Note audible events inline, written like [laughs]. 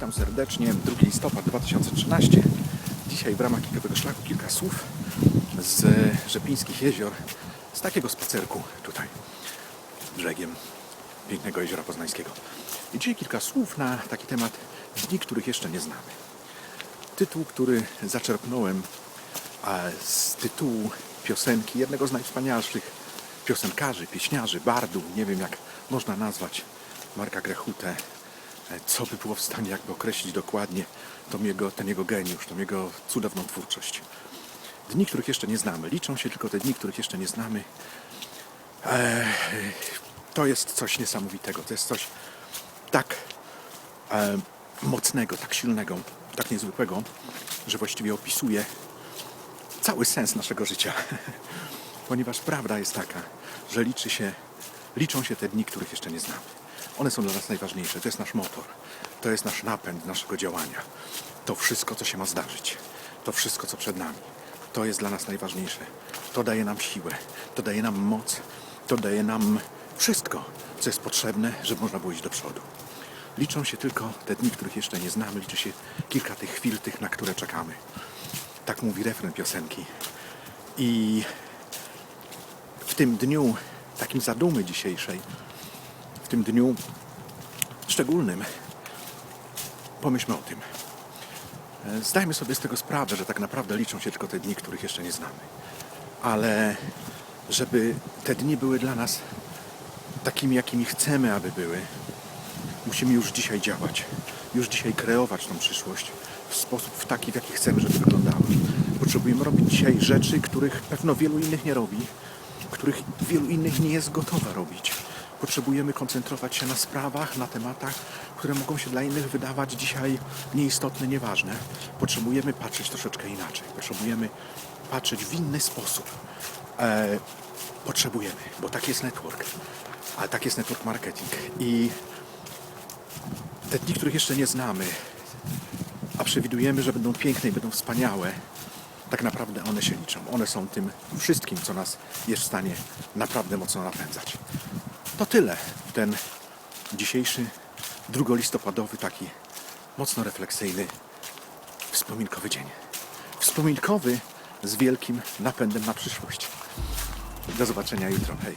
Witam serdecznie. 2 listopad 2013. Dzisiaj w ramach Kikowego Szlaku kilka słów z Rzepińskich Jezior, z takiego spacerku tutaj brzegiem pięknego Jeziora Poznańskiego. I dzisiaj kilka słów na taki temat dni, których jeszcze nie znamy. Tytuł, który zaczerpnąłem z tytułu piosenki jednego z najwspanialszych piosenkarzy, pieśniarzy, bardów, nie wiem jak można nazwać Marka Grechutę, co by było w stanie jakby określić dokładnie tą jego, ten jego geniusz, tą jego cudowną twórczość. Dni, których jeszcze nie znamy. Liczą się tylko te dni, których jeszcze nie znamy. E, to jest coś niesamowitego. To jest coś tak e, mocnego, tak silnego, tak niezwykłego, że właściwie opisuje cały sens naszego życia. [laughs] Ponieważ prawda jest taka, że liczy się, liczą się te dni, których jeszcze nie znamy. One są dla nas najważniejsze. To jest nasz motor. To jest nasz napęd naszego działania. To wszystko, co się ma zdarzyć. To wszystko, co przed nami. To jest dla nas najważniejsze. To daje nam siłę. To daje nam moc. To daje nam wszystko, co jest potrzebne, żeby można było iść do przodu. Liczą się tylko te dni, których jeszcze nie znamy. Liczy się kilka tych chwil, tych, na które czekamy. Tak mówi refren piosenki. I w tym dniu takim zadumy dzisiejszej, tym dniu szczególnym, pomyślmy o tym. E, Zdajmy sobie z tego sprawę, że tak naprawdę liczą się tylko te dni, których jeszcze nie znamy. Ale żeby te dni były dla nas takimi, jakimi chcemy, aby były, musimy już dzisiaj działać. Już dzisiaj kreować tą przyszłość w sposób w taki, w jaki chcemy, żeby wyglądała. Potrzebujemy robić dzisiaj rzeczy, których pewno wielu innych nie robi, których wielu innych nie jest gotowa robić. Potrzebujemy koncentrować się na sprawach, na tematach, które mogą się dla innych wydawać dzisiaj nieistotne, nieważne. Potrzebujemy patrzeć troszeczkę inaczej. Potrzebujemy patrzeć w inny sposób. E, potrzebujemy, bo tak jest network. Ale tak jest network marketing. I te dni, których jeszcze nie znamy, a przewidujemy, że będą piękne i będą wspaniałe, tak naprawdę one się liczą. One są tym wszystkim, co nas jest w stanie naprawdę mocno napędzać. To tyle w ten dzisiejszy, drugolistopadowy, taki mocno refleksyjny, wspominkowy dzień. Wspominkowy z wielkim napędem na przyszłość. Do zobaczenia jutro. Hej.